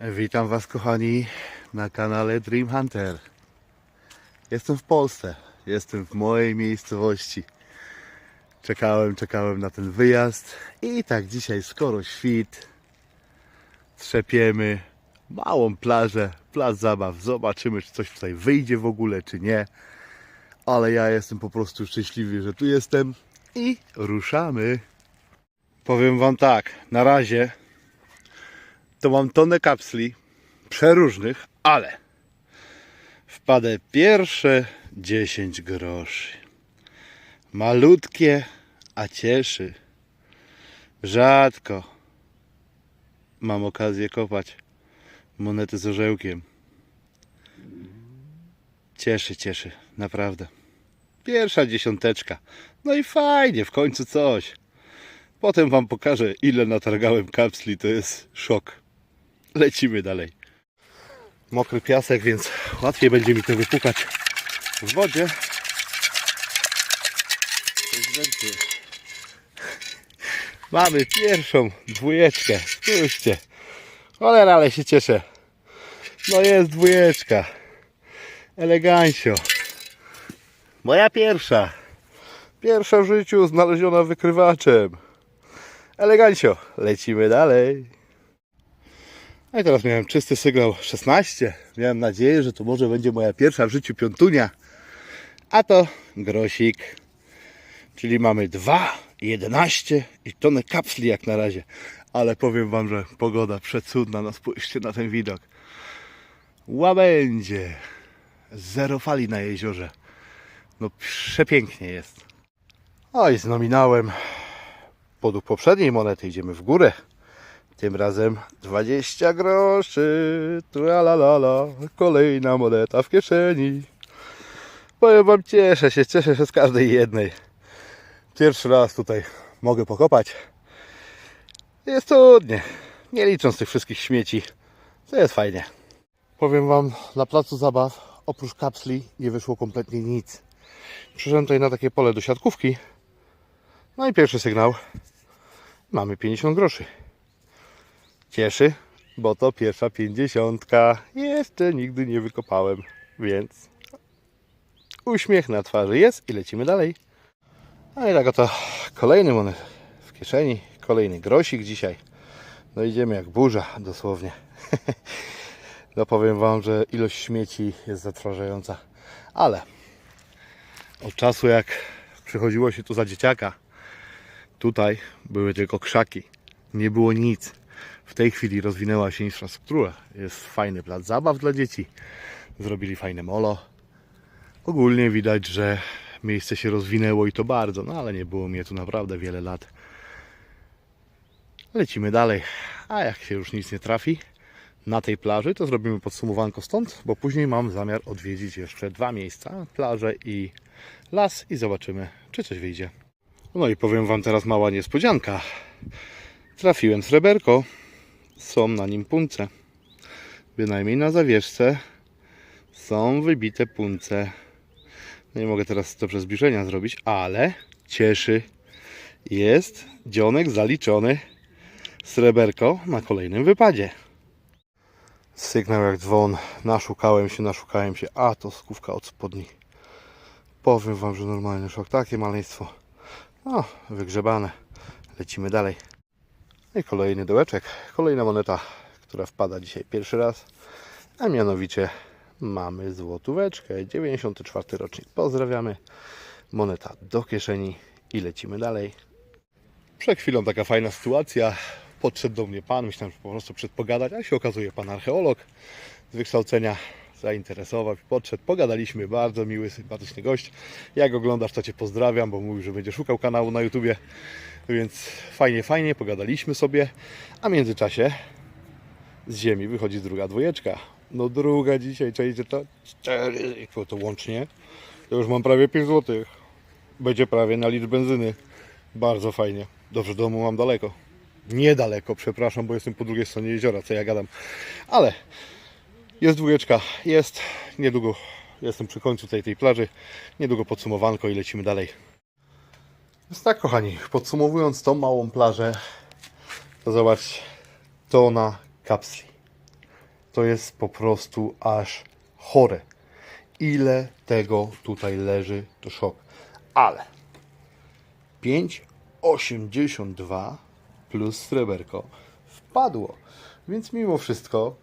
Witam Was kochani na kanale Dream Hunter. Jestem w Polsce, jestem w mojej miejscowości. Czekałem, czekałem na ten wyjazd i tak dzisiaj skoro świt trzepiemy małą plażę, plac zabaw. Zobaczymy czy coś tutaj wyjdzie w ogóle czy nie. Ale ja jestem po prostu szczęśliwy, że tu jestem i ruszamy. Powiem Wam tak, na razie to mam tonę kapsli przeróżnych, ale wpadę pierwsze 10 groszy. Malutkie, a cieszy. Rzadko mam okazję kopać monety z orzełkiem. Cieszy, cieszy, naprawdę. Pierwsza dziesiąteczka. No i fajnie, w końcu coś. Potem Wam pokażę, ile natargałem kapsli, to jest szok. Lecimy dalej. Mokry piasek, więc łatwiej będzie mi to wypukać w wodzie. Mamy pierwszą dwójeczkę. Spójrzcie. Cholera, ale się cieszę. No jest dwójeczka. Elegancio. Moja pierwsza. Pierwsza w życiu znaleziona wykrywaczem. Elegancio. Lecimy dalej. No i teraz miałem czysty sygnał 16. Miałem nadzieję, że to może będzie moja pierwsza w życiu piątunia. A to grosik. Czyli mamy 2, 11 i tonę kapsli jak na razie. Ale powiem Wam, że pogoda przecudna. No spójrzcie na ten widok. Łabędzie. Zero fali na jeziorze. No przepięknie jest. Oj, z nominałem podług poprzedniej monety idziemy w górę. Tym razem 20 groszy. Tralalala. Kolejna moneta w kieszeni. Powiem wam, cieszę się, cieszę się z każdej jednej. Pierwszy raz tutaj mogę pokopać. Jest trudnie. Nie licząc tych wszystkich śmieci. To jest fajnie. Powiem wam, na placu zabaw oprócz kapsli nie wyszło kompletnie nic. Przyszedłem tutaj na takie pole do siatkówki. No i pierwszy sygnał. Mamy 50 groszy cieszy, bo to pierwsza pięćdziesiątka. Jeszcze nigdy nie wykopałem, więc uśmiech na twarzy jest i lecimy dalej. No i tak oto kolejny monet w kieszeni, kolejny grosik dzisiaj. No idziemy jak burza dosłownie. No powiem Wam, że ilość śmieci jest zatrważająca, ale od czasu jak przychodziło się tu za dzieciaka, tutaj były tylko krzaki, nie było nic. W tej chwili rozwinęła się infrastruktura. Jest fajny plac zabaw dla dzieci. Zrobili fajne molo. Ogólnie widać, że miejsce się rozwinęło i to bardzo, no ale nie było mnie tu naprawdę wiele lat. Lecimy dalej. A jak się już nic nie trafi na tej plaży, to zrobimy podsumowanko stąd, bo później mam zamiar odwiedzić jeszcze dwa miejsca, plażę i las i zobaczymy, czy coś wyjdzie. No i powiem Wam teraz mała niespodzianka. Trafiłem sreberko są na nim punce. Bynajmniej na zawieszce są wybite punce. No nie mogę teraz dobrze zbliżenia zrobić, ale cieszy. Jest dzionek zaliczony. Sreberko na kolejnym wypadzie. Sygnał jak dzwon. Naszukałem się, naszukałem się. A to skówka od spodni. Powiem Wam, że normalny szok. Takie maleństwo. No, wygrzebane. Lecimy dalej. I kolejny dołeczek, kolejna moneta, która wpada dzisiaj pierwszy raz, a mianowicie mamy złotóweczkę, 94 rocznik. Pozdrawiamy. Moneta do kieszeni i lecimy dalej. Przed chwilą taka fajna sytuacja. Podszedł do mnie pan, myślałem, że po prostu przed pogadać, a się okazuje pan archeolog z wykształcenia zainteresował, podszedł, pogadaliśmy, bardzo miły, sympatyczny gość. Jak oglądasz, to Cię pozdrawiam, bo mówił, że będzie szukał kanału na YouTubie, więc fajnie, fajnie, pogadaliśmy sobie, a w międzyczasie z ziemi wychodzi druga dwójeczka. No druga dzisiaj, czajcie to? Cztery, to łącznie, to już mam prawie 5 zł. Będzie prawie na litr benzyny. Bardzo fajnie. Dobrze, do domu mam daleko. Niedaleko, przepraszam, bo jestem po drugiej stronie jeziora, co ja gadam. Ale jest dwójeczka, jest. Niedługo jestem przy końcu tej, tej plaży. Niedługo podsumowanko i lecimy dalej. Więc tak, kochani, podsumowując tą małą plażę, to zobacz, tona kapsli. to jest po prostu aż chore. Ile tego tutaj leży, to szok. Ale 5,82 plus sreberko wpadło. Więc mimo wszystko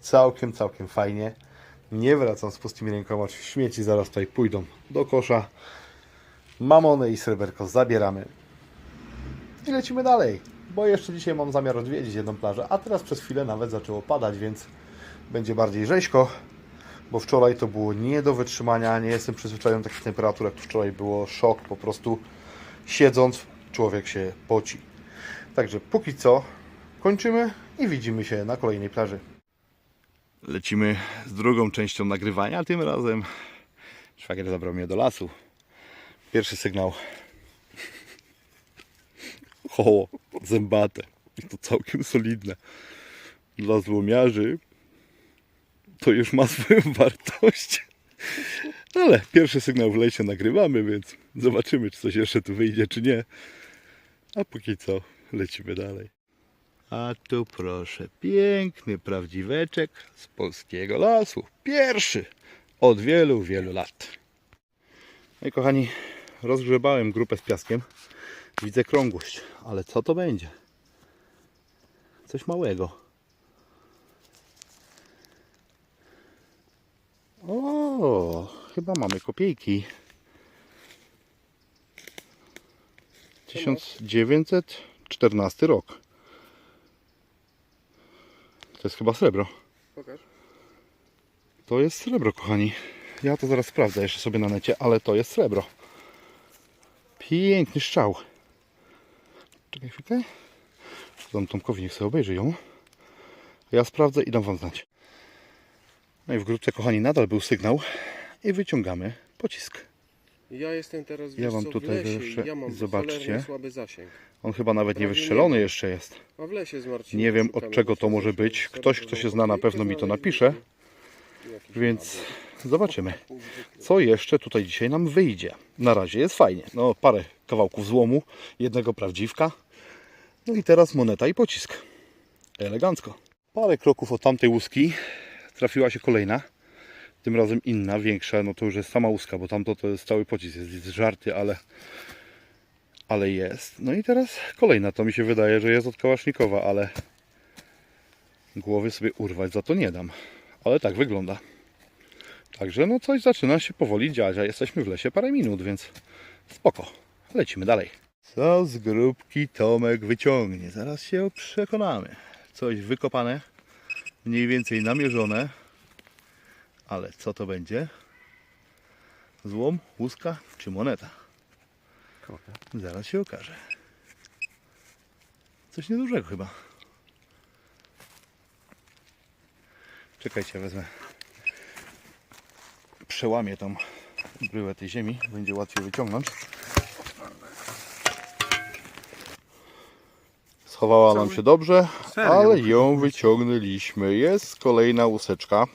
całkiem, całkiem fajnie. Nie wracam z pustymi rękoma. Śmieci zaraz tutaj pójdą do kosza. Mamonę i sreberko zabieramy. I lecimy dalej. Bo jeszcze dzisiaj mam zamiar odwiedzić jedną plażę. A teraz przez chwilę nawet zaczęło padać, więc będzie bardziej rzeźko. Bo wczoraj to było nie do wytrzymania. Nie jestem przyzwyczajony do takich temperatur, jak tu wczoraj było. Szok. Po prostu siedząc człowiek się poci. Także póki co kończymy i widzimy się na kolejnej plaży. Lecimy z drugą częścią nagrywania. Tym razem szwagier zabrał mnie do lasu. Pierwszy sygnał. Hoło, zębate. I to całkiem solidne. Dla złomiarzy to już ma swoją wartość. Ale pierwszy sygnał w lesie nagrywamy, więc zobaczymy, czy coś jeszcze tu wyjdzie, czy nie. A póki co lecimy dalej. A tu proszę, piękny prawdziweczek z polskiego lasu. Pierwszy od wielu, wielu lat. No i kochani, rozgrzebałem grupę z piaskiem. Widzę krągłość, ale co to będzie? Coś małego. O, chyba mamy kopiejki. 1914 rok. To jest chyba srebro. Pokaż. To jest srebro, kochani. Ja to zaraz sprawdzę jeszcze sobie na necie, ale to jest srebro. Piękny strzał. Czekaj chwilkę. Dam Tomkowi, niech sobie obejrzy ją. Ja sprawdzę i dam wam znać. No i w grupce, kochani, nadal był sygnał i wyciągamy pocisk. Ja jestem teraz Ja wam co, tutaj w lesie ja mam zobaczcie. słaby zasięg. On chyba nawet nie wystrzelony jeszcze jest. A w lesie z Marcinem Nie wiem, od czego to może być. Ktoś, kto się zna, na pewno mi to napisze. Więc. Zobaczymy, co jeszcze tutaj dzisiaj nam wyjdzie. Na razie jest fajnie. No, parę kawałków złomu, jednego prawdziwka. No i teraz moneta i pocisk. Elegancko. Parę kroków od tamtej łuski trafiła się kolejna. Tym razem inna, większa. No to już jest sama łuska, bo tamto to jest cały pocisk. Jest zżarty, ale, ale jest. No i teraz kolejna. To mi się wydaje, że jest od kałasznikowa, ale głowy sobie urwać za to nie dam. Ale tak wygląda. Także no coś zaczyna się powoli dziać, a jesteśmy w lesie parę minut, więc spoko. Lecimy dalej. Co z grupki Tomek wyciągnie? Zaraz się przekonamy. Coś wykopane, mniej więcej namierzone. Ale co to będzie? Złom, łuska czy moneta? Zaraz się okaże. Coś niedużego chyba. Czekajcie, wezmę przełamię tą bryłę tej ziemi, będzie łatwiej wyciągnąć. Schowała nam się dobrze, ale ją wyciągnęliśmy. Jest kolejna łuseczka.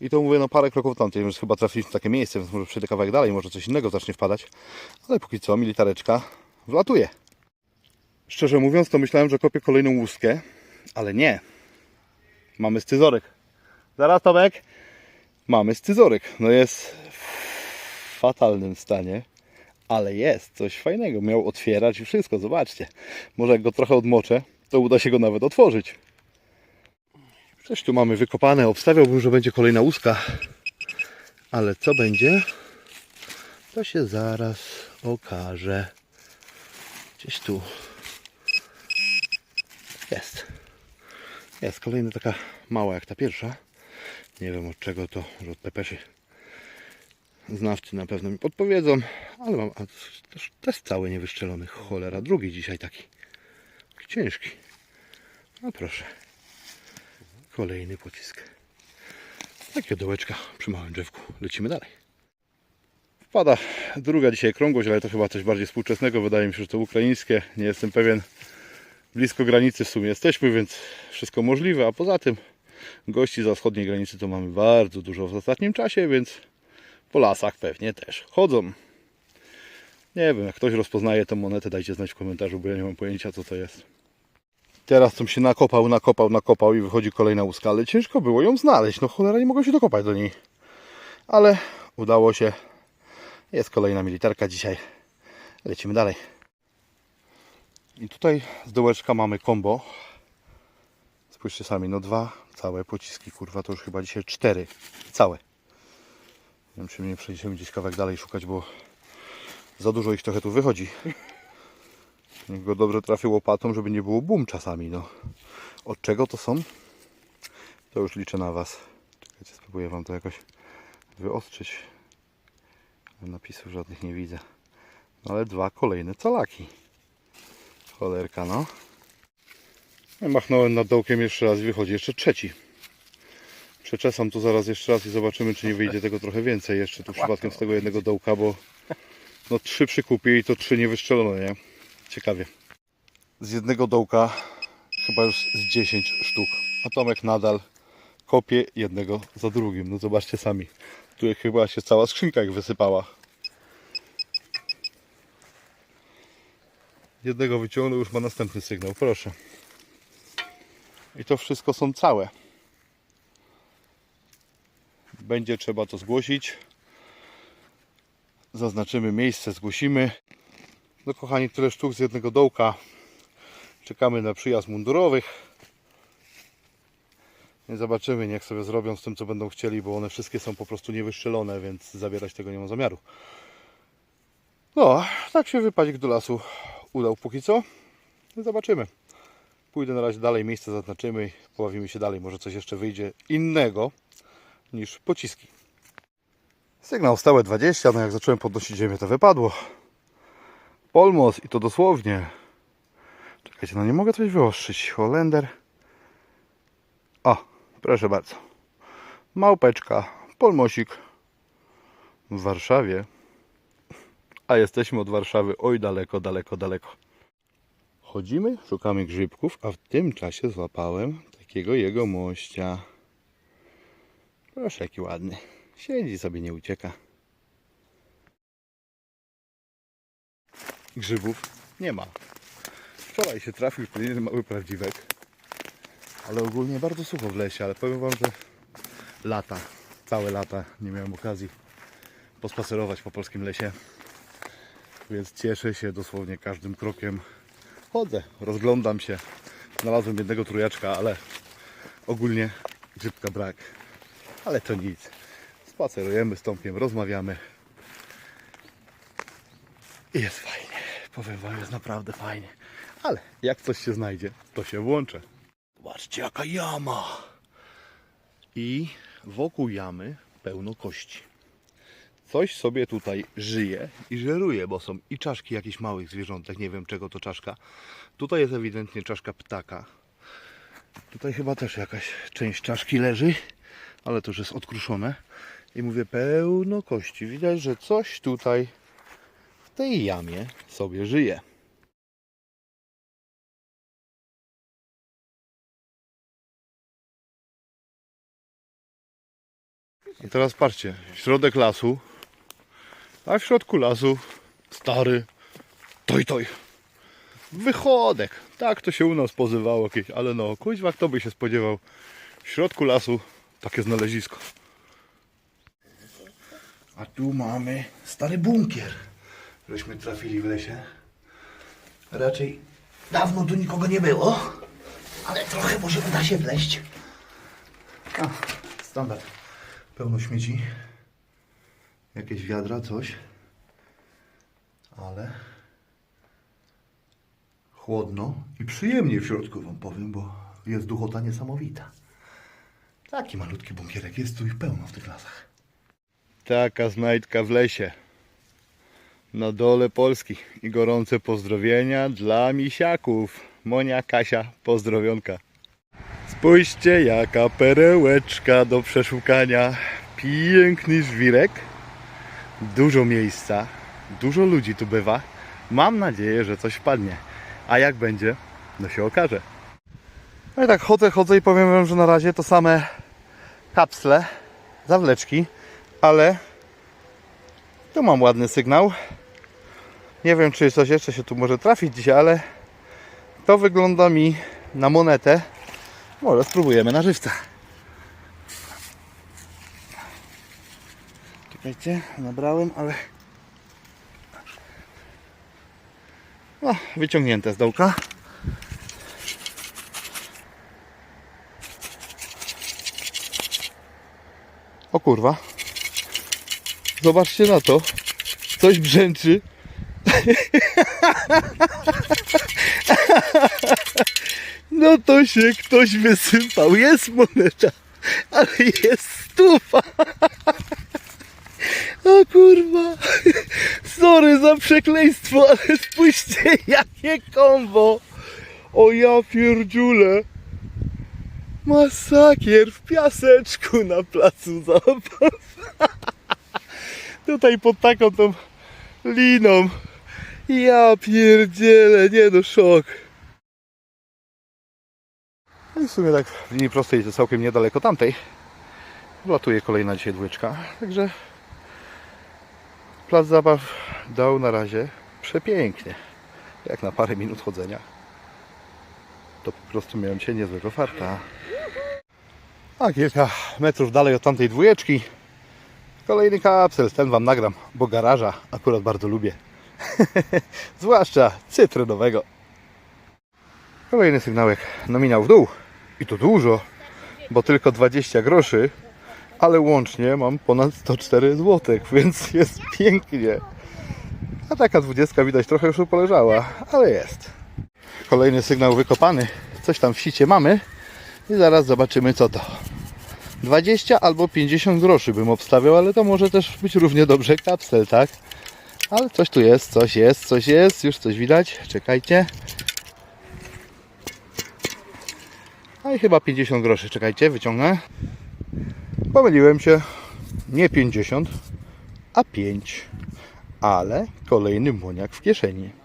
I to mówię, no parę kroków tamtej, już chyba trafiliśmy w takie miejsce, więc może przejdę kawałek dalej, może coś innego zacznie wpadać. Ale póki co militareczka wlatuje. Szczerze mówiąc, to myślałem, że kopię kolejną łuskę, ale nie. Mamy scyzorek. Zaraz, Tomek. Mamy scyzorek. No jest w fatalnym stanie, ale jest coś fajnego. Miał otwierać i wszystko, zobaczcie. Może jak go trochę odmoczę, to uda się go nawet otworzyć. Coś tu mamy wykopane. Obstawiałbym, że będzie kolejna łuska. Ale co będzie? To się zaraz okaże. Gdzieś tu. Jest. Jest kolejna taka mała jak ta pierwsza. Nie wiem od czego to, że od pepeszy. Znawcy na pewno mi podpowiedzą, ale mam też cały niewyszczelony. Cholera, drugi dzisiaj taki. Ciężki. No proszę. Kolejny pocisk. Takie dołeczka przy małym drzewku. Lecimy dalej. Wpada druga dzisiaj krągłość, ale to chyba coś bardziej współczesnego. Wydaje mi się, że to ukraińskie. Nie jestem pewien. Blisko granicy w sumie jesteśmy, więc wszystko możliwe. A poza tym gości za wschodniej granicy to mamy bardzo dużo w ostatnim czasie, więc po lasach pewnie też chodzą. Nie wiem, jak ktoś rozpoznaje tę monetę, dajcie znać w komentarzu, bo ja nie mam pojęcia co to jest. Teraz tam się nakopał, nakopał, nakopał i wychodzi kolejna łuska, ale ciężko było ją znaleźć. No cholera, nie mogłem się dokopać do niej. Ale udało się. Jest kolejna militarka dzisiaj. Lecimy dalej. I tutaj z dołeczka mamy combo. Spójrzcie sami, no dwa całe pociski, kurwa, to już chyba dzisiaj cztery. Całe. Nie wiem, czy nie przejdziemy gdzieś kawałek dalej szukać, bo za dużo ich trochę tu wychodzi. Niech go dobrze trafię łopatą, żeby nie było bum czasami, no. Od czego to są? To już liczę na Was. Czekajcie, spróbuję Wam to jakoś wyostrzyć. Napisów żadnych nie widzę. No ale dwa kolejne calaki. Cholerka, no. Machnąłem nad dołkiem jeszcze raz i wychodzi jeszcze trzeci. Przeczesam tu zaraz jeszcze raz i zobaczymy, czy nie wyjdzie tego trochę więcej jeszcze tu przypadkiem z tego jednego dołka, bo no trzy przykupie i to trzy niewyszczelone, nie? Ciekawie. Z jednego dołka chyba już z 10 sztuk, a Tomek nadal kopie jednego za drugim. No zobaczcie sami. Tu chyba się cała skrzynka jak wysypała. Jednego wyciągnął, już ma następny sygnał, proszę. I to wszystko są całe. Będzie trzeba to zgłosić. Zaznaczymy miejsce, zgłosimy. No kochani, tyle sztuk z jednego dołka. Czekamy na przyjazd mundurowych. Nie zobaczymy, niech sobie zrobią z tym, co będą chcieli, bo one wszystkie są po prostu niewyszczelone, więc zabierać tego nie mam zamiaru. No, tak się wypadzik do lasu udał póki co. Zobaczymy. Pójdę na razie dalej, miejsce zaznaczymy i pobawimy się dalej. Może coś jeszcze wyjdzie innego niż pociski. Sygnał stałe 20, no jak zacząłem podnosić ziemię to wypadło. Polmos i to dosłownie. Czekajcie, no nie mogę coś wyostrzyć. Holender. O, proszę bardzo. Małpeczka, polmosik w Warszawie. A jesteśmy od Warszawy oj daleko, daleko, daleko. Chodzimy, szukamy grzybków, a w tym czasie złapałem takiego jego mościa. Proszę, jaki ładny. Siedzi sobie, nie ucieka. Grzybów nie ma. Wczoraj się trafił jeden mały prawdziwek. Ale ogólnie bardzo sucho w lesie, ale powiem Wam, że lata, całe lata nie miałem okazji pospacerować po polskim lesie. Więc cieszę się dosłownie każdym krokiem. Chodzę, rozglądam się. Znalazłem jednego trójeczka, ale ogólnie grzybka brak. Ale to nic. Spacerujemy z Tomkiem, rozmawiamy. I jest fajnie. Powiem Wam, jest naprawdę fajnie. Ale jak coś się znajdzie, to się włączę. Zobaczcie, jaka jama. I wokół jamy pełno kości. Coś sobie tutaj żyje i żeruje, bo są i czaszki jakichś małych zwierzątek, nie wiem czego to czaszka. Tutaj jest ewidentnie czaszka ptaka. Tutaj chyba też jakaś część czaszki leży, ale to już jest odkruszone. I mówię, pełno kości. Widać, że coś tutaj w tej jamie sobie żyje. I teraz patrzcie, środek lasu, a w środku lasu stary toj toj. Wychodek. Tak to się u nas pozywało jakieś, ale no, kuźwa, kto by się spodziewał w środku lasu takie znalezisko. A tu mamy stary bunkier, żeśmy trafili w lesie. Raczej dawno tu nikogo nie było, ale trochę może uda się wleść. A, standard. Pełno śmieci. Jakieś wiadra, coś. Ale chłodno i przyjemnie w środku wam powiem, bo jest duchota niesamowita. Taki malutki bunkierek, jest tu ich pełno w tych lasach. Taka znajdka w lesie. Na dole Polski. I gorące pozdrowienia dla misiaków. Monia, Kasia, pozdrowionka. Spójrzcie, jaka perełeczka do przeszukania. Piękny żwirek. Dużo miejsca. Dużo ludzi tu bywa. Mam nadzieję, że coś wpadnie. A jak będzie, no się okaże. No i tak chodzę, chodzę i powiem wam, że na razie to same kapsle, zawleczki, ale tu mam ładny sygnał. Nie wiem, czy coś jeszcze się tu może trafić dzisiaj, ale to wygląda mi na monetę. Może spróbujemy na żywca. Czekajcie, nabrałem, ale... No, wyciągnięte z dołka. O kurwa. Zobaczcie na to. Coś brzęczy. No to się ktoś wysypał. Jest moneta, ale jest stufa. O kurwa. Sorry za przekleństwo, ale spójrzcie jakie kombo. O ja pierdziule. Masakier w piaseczku na placu zabaw. Tutaj pod taką tą liną. Ja pierdzielę, nie no szok. No i w sumie tak w linii prostej to całkiem niedaleko tamtej. Latuje kolejna dzisiaj dwójeczka. Także plac zabaw dał na razie przepięknie. Jak na parę minut chodzenia. To po prostu miałem dzisiaj niezłego farta. A kilka metrów dalej od tamtej dwójeczki kolejny kapsel. Ten Wam nagram, bo garaża akurat bardzo lubię. Zwłaszcza cytrynowego. Kolejny sygnałek nominał w dół. I to dużo, bo tylko 20 groszy, ale łącznie mam ponad 104 zł, więc jest pięknie. A taka 20 widać trochę już poleżała, ale jest. Kolejny sygnał wykopany. Coś tam w sicie mamy i zaraz zobaczymy co to. 20 albo 50 groszy bym obstawiał, ale to może też być równie dobrze kapsel, tak? Ale coś tu jest, coś jest, coś jest, już coś widać. Czekajcie. No i chyba 50 groszy. Czekajcie, wyciągnę. Pomyliłem się. Nie 50, a 5. Ale kolejny moniak w kieszeni.